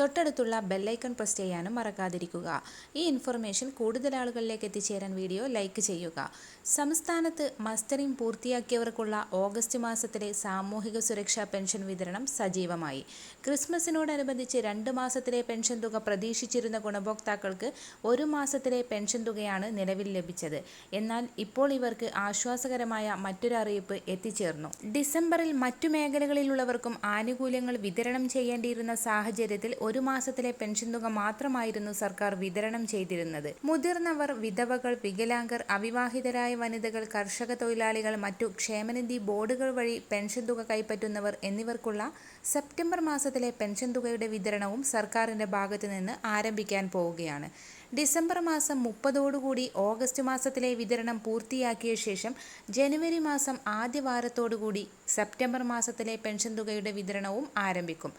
തൊട്ടടുത്തുള്ള bell icon press ചെയ്യാനും മറക്കാതിരിക്കുക. ഈ ഇൻഫർമേഷൻ കൂടുതൽ ആളുകളിലേക്ക് എത്തിച്ചേരാൻ വീഡിയോ ലൈക്ക് ചെയ്യുക. സംസ്ഥാനത്ത് മസ്റ്ററിംഗ് പൂർത്തിയാക്കിയവർക്കുള്ള ഓഗസ്റ്റ് മാസത്തിലെ സാമൂഹിക സുരക്ഷാ പെൻഷൻ വിതരണം സജീവമായി. ക്രിസ്മസിനോടനുബന്ധിച്ച് രണ്ട് മാസത്തിലെ പെൻഷൻ തുക പ്രതീക്ഷിച്ചിരുന്ന ഗുണഭോക്താക്കൾക്ക് ഒരു മാസത്തിലെ പെൻഷൻ തുകയാണ് നിലവിൽ ലഭിച്ചത്. എന്നാൽ ഇപ്പോൾ ഇവർക്ക് ആശ്വാസകരമായ മറ്റൊരു അറിയിപ്പ് എത്തിച്ചേർന്നു. ഡിസംബറിൽ മറ്റു മേഖലകളിലുള്ളവർക്കും ആനുകൂല്യങ്ങൾ വിതരണം ചെയ്യേണ്ടിയിരുന്ന സാഹചര്യത്തിൽ ഒരു മാസത്തിലെ പെൻഷൻ തുക മാത്രമായിരുന്നു സർക്കാർ വിതരണം ചെയ്തിരുന്നത്. മുതിർന്നവർ വിധവകൾ വികലാംഗർ അവിവാഹിതരായ വനിതകൾ കർഷക തൊഴിലാളികൾ മറ്റു ക്ഷേമനിധി ബോർഡുകൾ വഴി പെൻഷൻ തുക കൈപ്പറ്റുന്നവർ എന്നിവർക്കുള്ള സെപ്റ്റംബർ മാസത്തിലെ പെൻഷൻ തുകയുടെ വിതരണവും സർക്കാരിന്റെ ഭാഗത്തു നിന്ന് ആരംഭിക്കാൻ പോവുകയാണ്. ഡിസംബർ മാസം മുപ്പതോടുകൂടി ഓഗസ്റ്റ് മാസത്തിലെ വിതരണം പൂർത്തിയാക്കിയ ശേഷം ജനുവരി മാസം ആദ്യ വാരത്തോടുകൂടി സെപ്റ്റംബർ മാസത്തിലെ പെൻഷൻ തുകയുടെ വിതരണവും ആരംഭിക്കും.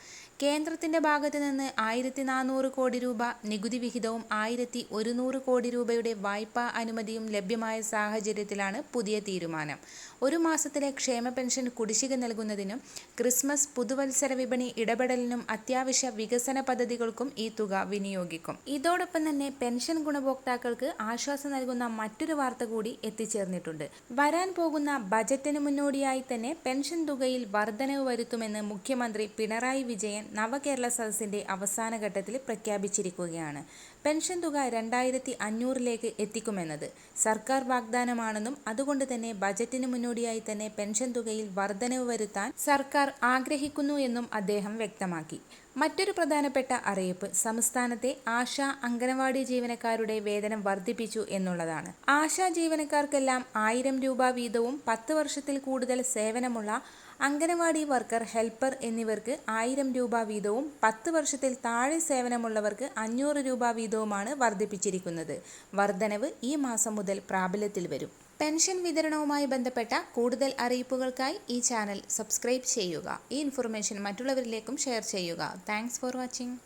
കേന്ദ്രത്തിന്റെ ഭാഗത്തു നിന്ന് ആയിരത്തി നാനൂറ് കോടി രൂപ നികുതി വിഹിതവും ആയിരത്തി ഒരുന്നൂറ് കോടി രൂപയുടെ വായ്പാ അനുമതിയും ലഭ്യമായ സാഹചര്യത്തിലാണ് പുതിയ തീരുമാനം. ഒരു മാസത്തിലെ ക്ഷേമ പെൻഷൻ കുടിശ്ശിക നൽകുന്നതിനും ക്രിസ്മസ് പുതുവത്സര വിപണി ഇടപെടലിനും അത്യാവശ്യ വികസന പദ്ധതികൾക്കും ഈ തുക വിനിയോഗിക്കും. ഇതോടൊപ്പം തന്നെ പെൻഷൻ ഗുണഭോക്താക്കൾക്ക് ആശ്വാസം നൽകുന്ന മറ്റൊരു വാർത്ത കൂടി എത്തിച്ചേർന്നിട്ടുണ്ട്. വരാൻ പോകുന്ന ബജറ്റിന് മുന്നോടിയായി തന്നെ പെൻഷൻ തുകയിൽ വർധനവ് വരുത്തുമെന്ന് മുഖ്യമന്ത്രി പിണറായി വിജയൻ നവകേരള സദസ്സിന്റെ അവസാന ഘട്ടത്തിൽ പ്രഖ്യാപിച്ചിരിക്കുകയാണ്. പെൻഷൻ തുക രണ്ടായിരത്തി അഞ്ഞൂറിലേക്ക് എത്തിക്കുമെന്നത് സർക്കാർ വാഗ്ദാനമാണെന്നും അതുകൊണ്ട് തന്നെ ബജറ്റിന് മുന്നോടിയായി തന്നെ പെൻഷൻ തുകയിൽ വർധനവ് വരുത്താൻ സർക്കാർ ആഗ്രഹിക്കുന്നു എന്നും അദ്ദേഹം വ്യക്തമാക്കി. മറ്റൊരു പ്രധാനപ്പെട്ട അറിയിപ്പ് സംസ്ഥാനത്തെ ആശാ അംഗനവാടി ജീവനക്കാരുടെ വേതനം വർദ്ധിപ്പിച്ചു എന്നുള്ളതാണ്. ആശാ ജീവനക്കാർക്കെല്ലാം ആയിരം രൂപ വീതവും പത്ത് വർഷത്തിൽ കൂടുതൽ സേവനമുള്ള അംഗനവാടി വർക്കർ ഹെൽപ്പർ എന്നിവർക്ക് ആയിരം രൂപ വീതവും പത്ത് വർഷത്തിൽ താഴെ സേവനമുള്ളവർക്ക് അഞ്ഞൂറ് രൂപ വീതവുമാണ് വർദ്ധിപ്പിച്ചിരിക്കുന്നത്. വർധനവ് ഈ മാസം മുതൽ പ്രാബല്യത്തിൽ വരും. പെൻഷൻ വിതരണവുമായി ബന്ധപ്പെട്ട കൂടുതൽ അറിയിപ്പുകൾക്കായി ഈ ചാനൽ സബ്സ്ക്രൈബ് ചെയ്യുക. ഈ ഇൻഫർമേഷൻ മറ്റുള്ളവരിലേക്കും ഷെയർ ചെയ്യുക. Thanks for watching.